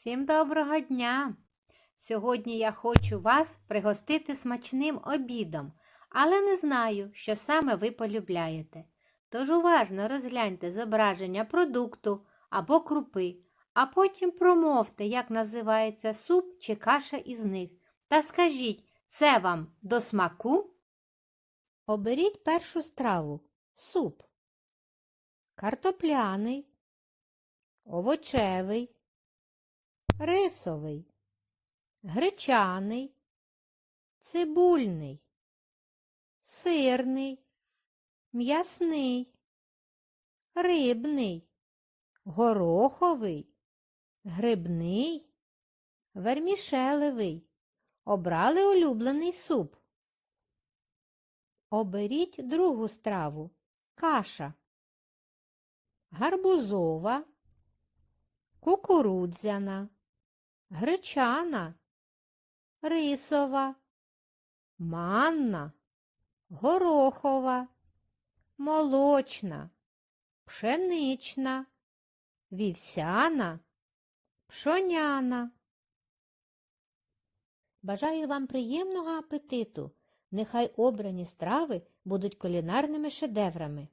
Всім доброго дня! Сьогодні я хочу вас пригостити смачним обідом, але не знаю, що саме ви полюбляєте. Тож уважно розгляньте зображення продукту або крупи, а потім промовте, як називається суп чи каша із них. Та скажіть, це вам до смаку? Оберіть першу страву суп. Картопляний, овочевий, рисовий, гречаний, цибульний, сирний, м'ясний, рибний, гороховий, грибний, вермішелевий. Обрали улюблений суп. Оберіть другу страву каша. Гарбузова, кукурудзяна, гречана, рисова, манна, горохова, молочна, пшенична, вівсяна, пшоняна. Бажаю вам приємного апетиту. Нехай обрані страви будуть кулінарними шедеврами.